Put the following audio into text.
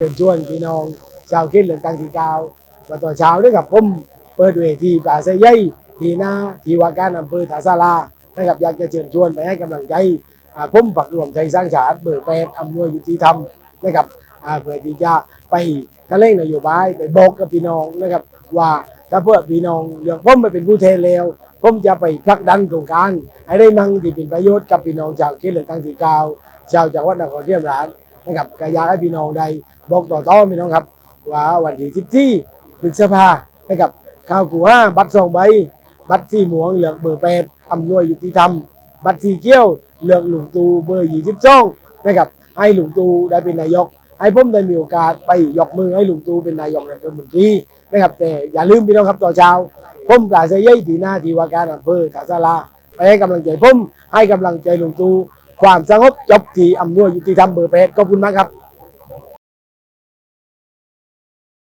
เชิญชวนพี่น้องชาวเขตเหลือกตั้งที่เก้ามาต่อเช้าด้วยกับผมเปิดเวทีปราศัยใหญ่ที่หน้าทีว่าการอำเภอถาสารานะครับอยากจะเชิญชวนไปให้กำลังใจอ่าผมปักรวมใจสร้างชาติเบอร์แปดอำนวยยุติธรรมนะครับเพื่อที่จะไปทะเลนโยบายไปบอกกับพี่น้องนะครับว่าถ้าเพื่อพี่น้องเลือกผมไปเป็นผู้แทนแล้วผมจะไปผลักดันโครงการให้ได้มั่งที่เป็นประโยชน์กับพี่น้องชาวเขตเหลือกตั้งที่เก้าชาวจังหวัดนครศรีธรรมราช นะครับก็อยากให้พี่น้องได้บอกต่อๆพี่น้องครับว่าวันที่สิบที่พฤษภานะครับข้าวกูห้าบัตรสองใบ บัตรที่หมวงเหลืองเบอร์แปดอำนวยยุติธรรม บัตรที่เกี้ยวเหลืองหลุงตูเบอร์ยี่สิบสองนะครับให้หลุงตูได้เป็นนายก ให้ผมได้มีโอกาสไปยกมือให้หลุงตูเป็นนายกรัฐมนตรีนะครับแต่อย่าลืมพี่น้องครับต่อเช้าผมปราศัยใหญ่ที่หน้าที่ว่าการอำเภอถาสาราไปให้กำลังใจผมให้กำลังใจหลุงตู ความสงบจบที่อำนวยยุติธรรมเบอร์แปดขอบคุณมากครับ